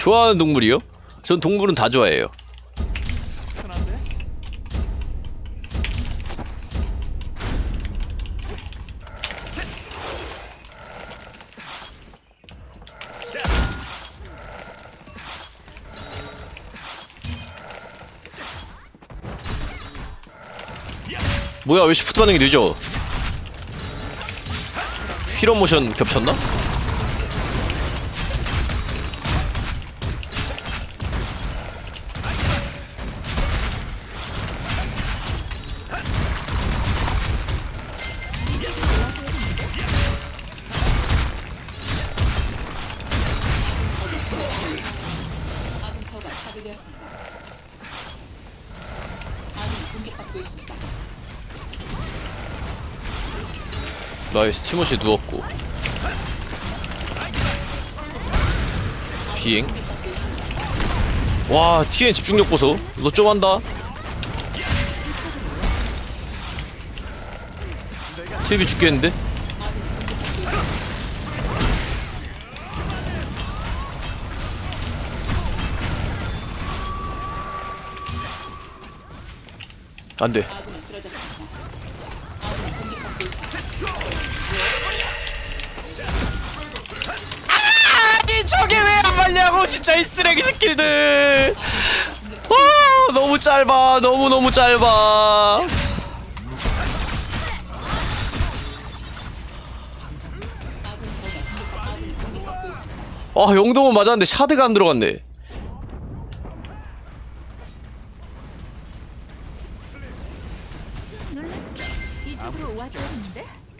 좋아하는 동물이요? 전 동물은 다 좋아해요. 뭐야 왜 시프트 반응이 늦어? 휘런 모션 겹쳤나? 나이스. 티모시 누웠고. 비행. 와 TN 집중력 보소. 너 좀 한다. TV 죽겠는데? 안돼 아니 저게 왜 안 맞냐고 진짜 이 쓰레기 새끼들. 와 너무 짧아. 너무 너무 짧아. 공격받고 있습니다. 아 영동은 맞았는데 샤드가 안 들어갔네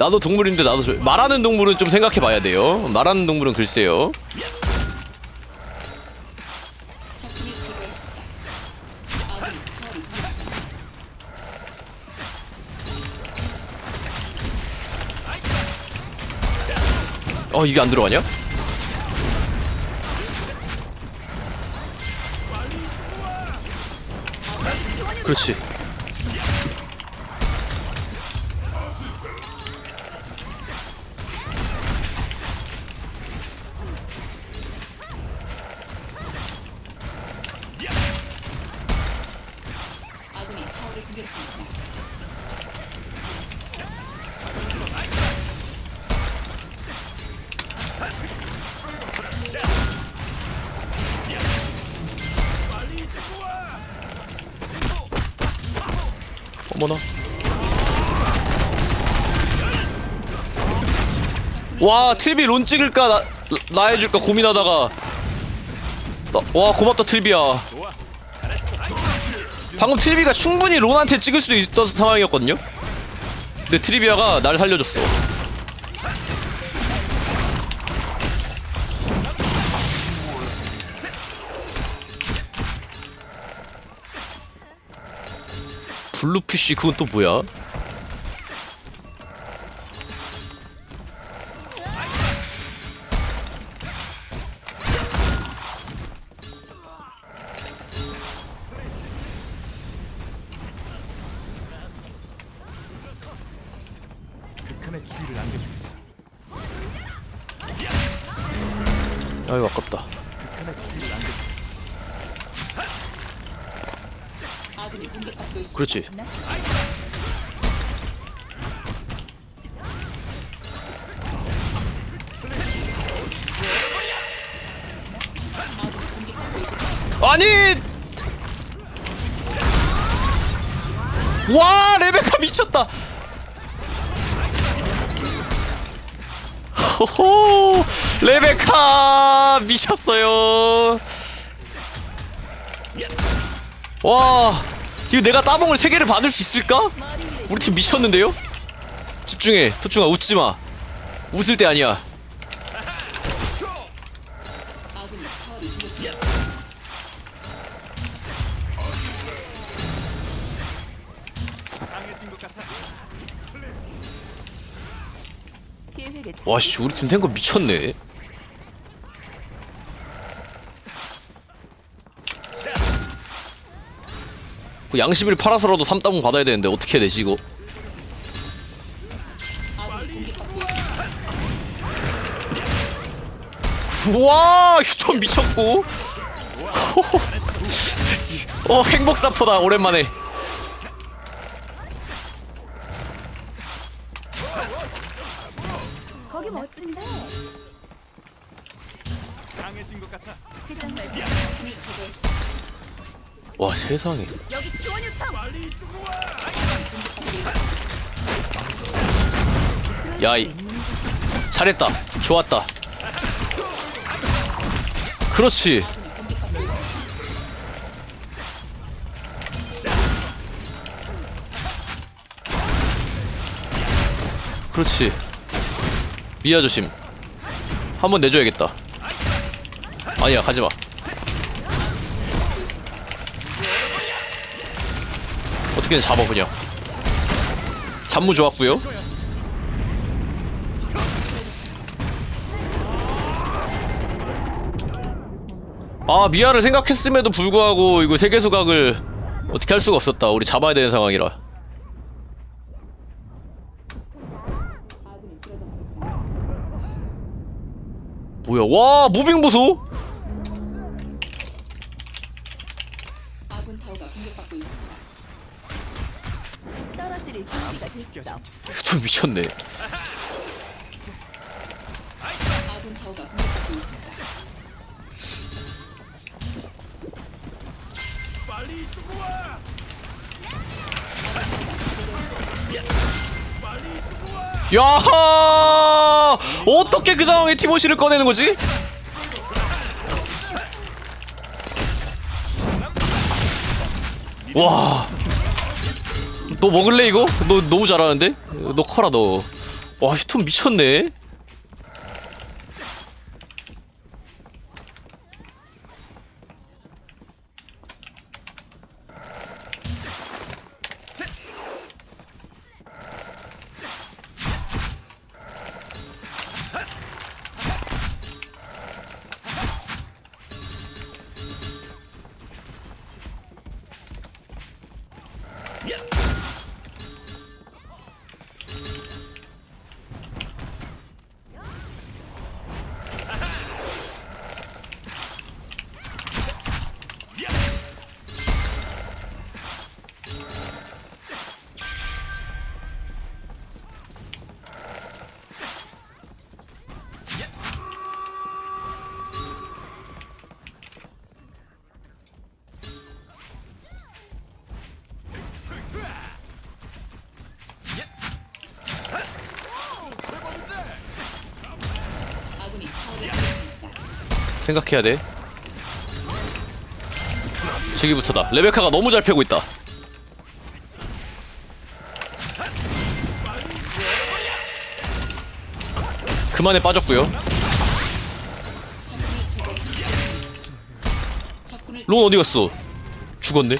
나도 동물인데 나도 저- 말하는 동물은 좀 생각해봐야 돼요 말하는 동물은 글쎄요. 어 이게 안 들어가냐? 그렇지 어머나? 와 트리비 론 찍을까? 나, 나 해줄까? 고민하다가. 나- 와 고맙다 트리비야. 방금 트리비가 충분히 론한테 찍을 수도 있던 상황이었거든요? 근데 트리비아가 나를 살려줬어 블루피쉬 그건 또 뭐야? 아유 아깝다 그렇지. 아니! 와 레베카 미쳤다. 호호 레베카 미쳤어요. 와 이거 내가 따봉을 3개를 받을 수 있을까? 우리 팀 미쳤는데요? 집중해 토충아 웃지마 웃을 때 아니야 와씨 우리 팀 탱커 미쳤네 그 양심을 팔아서라도 3따봉 받아야 되는데 어떻게 해야 되지 이거 아군이 공격받고 있습니다. 와 휴톤 미쳤고 어 행복사포다 오랜만에 거기 멋진데. 강해진 것 같아. 그 정말 와 세상에. 요청. 야이 잘했다. 좋았다. 그렇지. 그렇지. 미아 조심. 한번 내줘야겠다. 아니야 가지마 어떻게든 잡아 그냥 잠무 좋았구요. 아 미아를 생각했음에도 불구하고 이거 세계수각을 어떻게 할 수가 없었다. 우리 잡아야 되는 상황이라. 뭐야? 와 무빙 보소. 떨어뜨릴 준비가 됐어. 또 미쳤네. 야하 어떻게 그 상황에 티모시를 꺼내는 거지? 와. 너 먹을래 이거? 너 너무 잘하는데? 너 커라 너. 와 휴톤 미쳤네. 생각해야 돼. 저기부터다. 레베카가 너무 잘 패고 있다. 그만에 빠졌고요. 론 어디 갔어? 죽었네.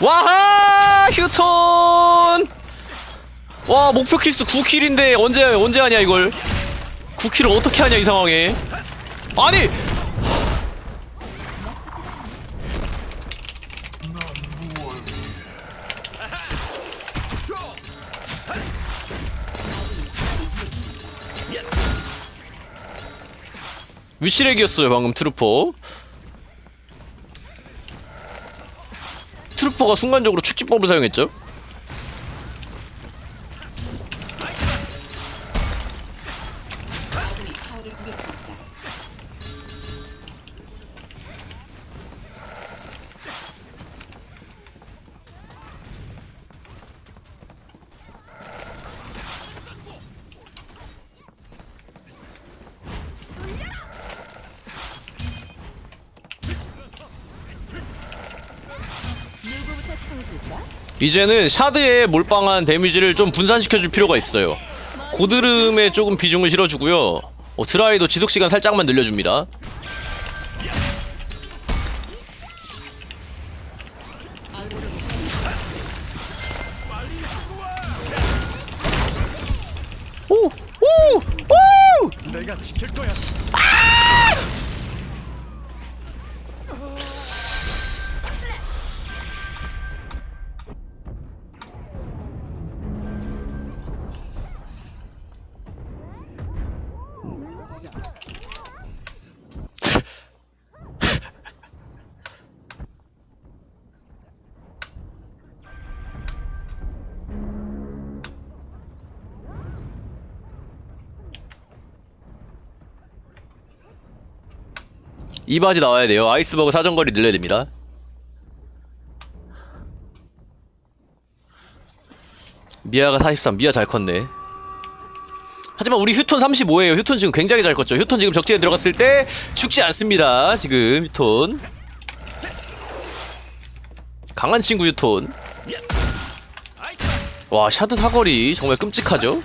와하 휴톤. 와 목표 킬수 9킬인데 언제 언제 하냐 이걸? 9킬을 어떻게 하냐 이 상황에? 아니 위치렉이었어요 방금 트루퍼 트루퍼가 순간적으로 축지법을 사용했죠 이제는 샤드의 몰빵한 데미지를 좀 분산시켜줄 필요가 있어요 고드름에 조금 비중을 실어주고요 어, 드라이도 지속시간 살짝만 늘려줍니다 오! 오! 오! 내가 지킬 거야. 이 바지 나와야 돼요. 아이스버그 사정거리 늘려야 됩니다. 미아가 43 미아 잘 컸네. 하지만 우리 휴톤 35예요. 휴톤 지금 굉장히 잘 컸죠. 휴톤 지금 적지에 들어갔을 때 죽지 않습니다. 지금 휴톤. 강한 친구 휴톤. 와 샤드 사거리 정말 끔찍하죠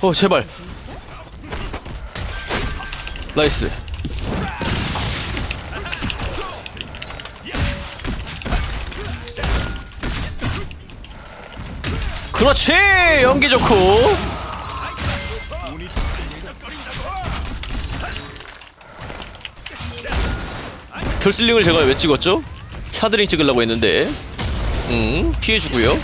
어 제발. 나이스. 그렇지! 연기 좋고. 결슬링을 제가 왜 찍었죠? 샤드링 찍으려고 했는데. 음 피해주고요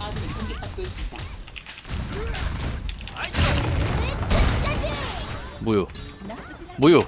아군이 공격받고 있습니다. 무효 무효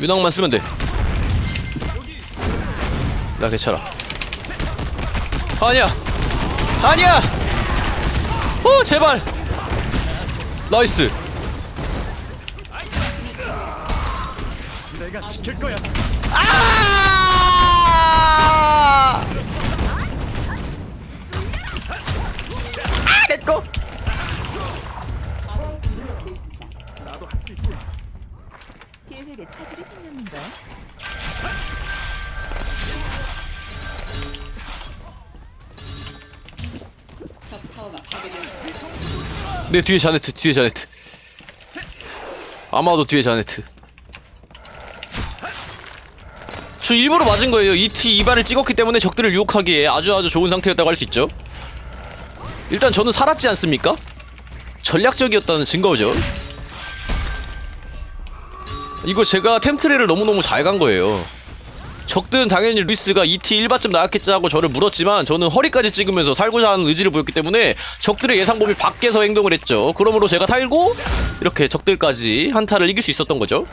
유낭만 쓰면 돼 나 괜찮아. 아니야. 아니야. 어 제발. 나이스. 내가 지킬 거야. 아! 아, 내꺼. 생겼는데. 적 타워가 파괴되었습니다. 내 뒤에 자네트, 뒤에 자네트. 아마도 뒤에 자네트. 저 일부러 맞은 거예요. ET 2반을 찍었기 때문에 적들을 유혹하기에 아주 아주 좋은 상태였다고 할 수 있죠. 일단 저는 살았지 않습니까? 전략적이었다는 증거죠. 이거 제가 템트레를 너무너무 잘 간 거예요. 적들은 당연히 루이스가 ET 1바쯤 나왔겠지 하고 저를 물었지만 저는 허리까지 찍으면서 살고자 하는 의지를 보였기 때문에 적들의 예상 범위 밖에서 행동을 했죠. 그러므로 제가 살고 이렇게 적들까지 한타를 이길 수 있었던 거죠.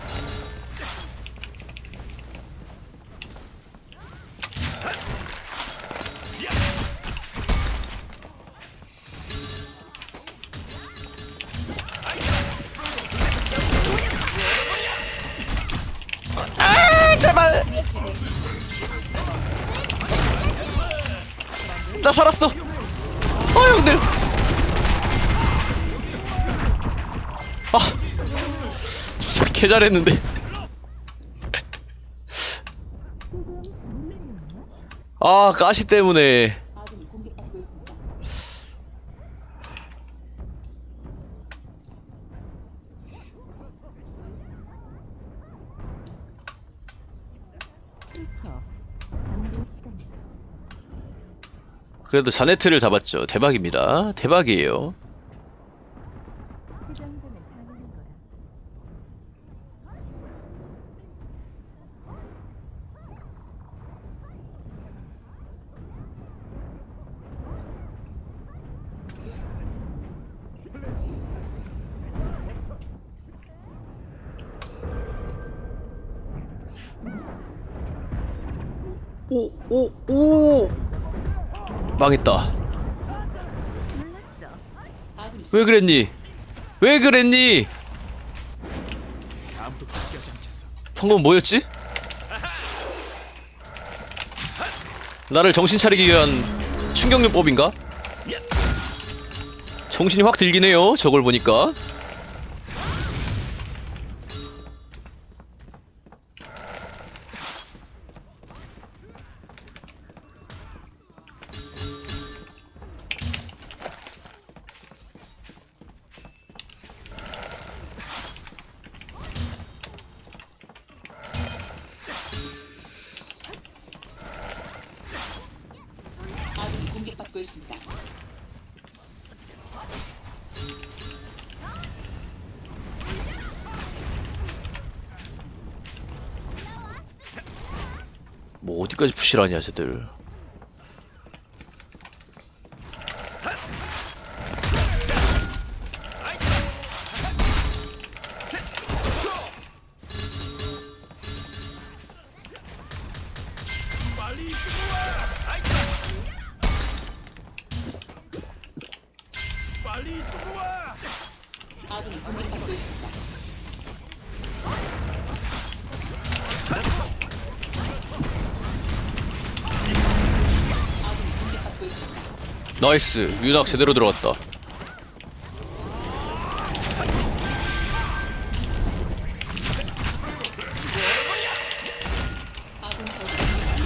나 살았어. 어 형들. 아 진짜 개 잘했는데. 아 가시 때문에 그래도 자네트를 잡았죠. 대박입니다. 대박이에요 왜 그랬니? 왜 그랬니? 방금 뭐였지? 나를 정신 차리기 위한 충격요법인가? 정신이 확 들긴 해요 저걸 보니까 뭐 어디까지 푸시를 하냐 쟤들. 나이스. 윤학 제대로 들어갔다.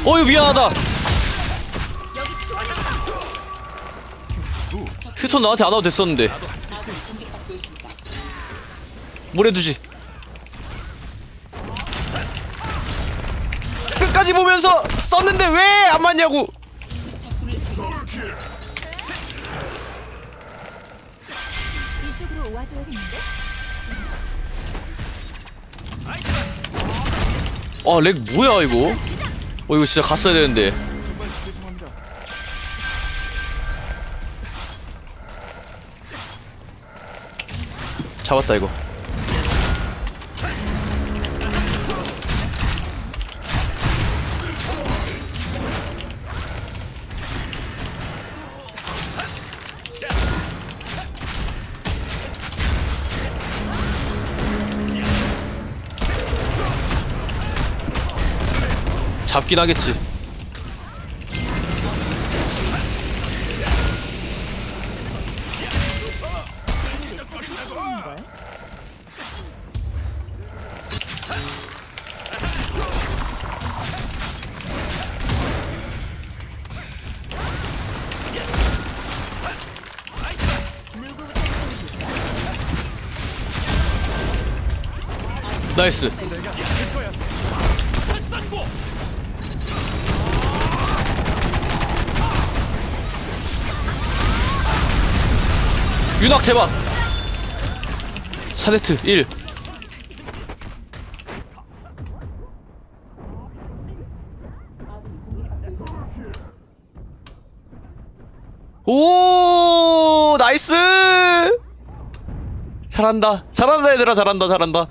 어이 미안하다. 휴톤 나한테 안 와도 됐었는데. 뭘 해두지. 끝까지 보면서 썼는데 왜 안 맞냐고. 아 렉 뭐야 이거? 어 이거 진짜 갔어야 되는데. 잡았다 이거. 잡긴 하겠지. 걸? 나이스. 윤학 대박. 4네트 1. 오 나이스 잘한다 잘한다 얘들아 잘한다 잘한다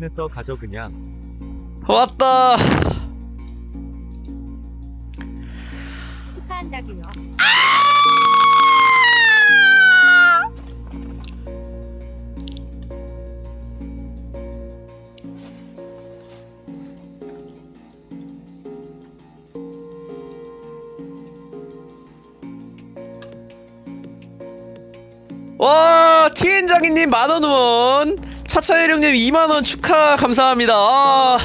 힘내서 가져 그냥. 왔다. 축하한다고요. 와, 티엔장이님 만원 후원. 차차해령님 2만원 축하 감사합니다. 아,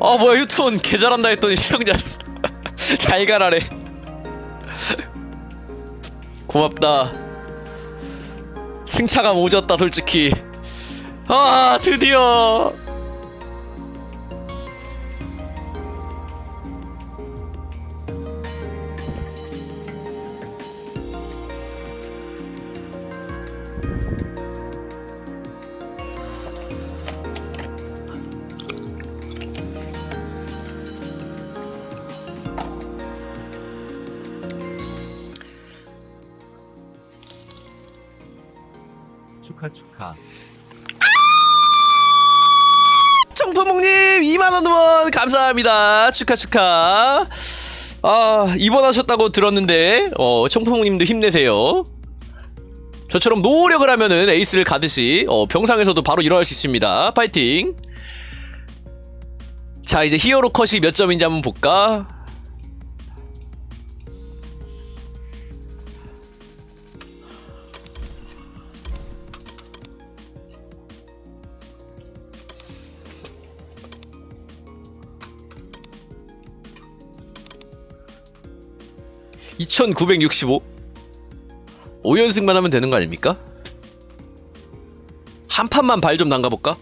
아 뭐야 유톤 개잘한다 했더니 시청자 잘 가라래. 고맙다. 승차감 오졌다 솔직히. 아 드디어 감사합니다. 축하 축하. 아 입원하셨다고 들었는데 어 청포목님도 힘내세요. 저처럼 노력을 하면은 에이스를 가듯이 어 병상에서도 바로 일어날 수 있습니다. 파이팅. 자 이제 히어로 컷이 몇 점인지 한번 볼까 (2965) 5연승만 하면 되는 거 아닙니까? 한 판만 발 좀 담가볼까?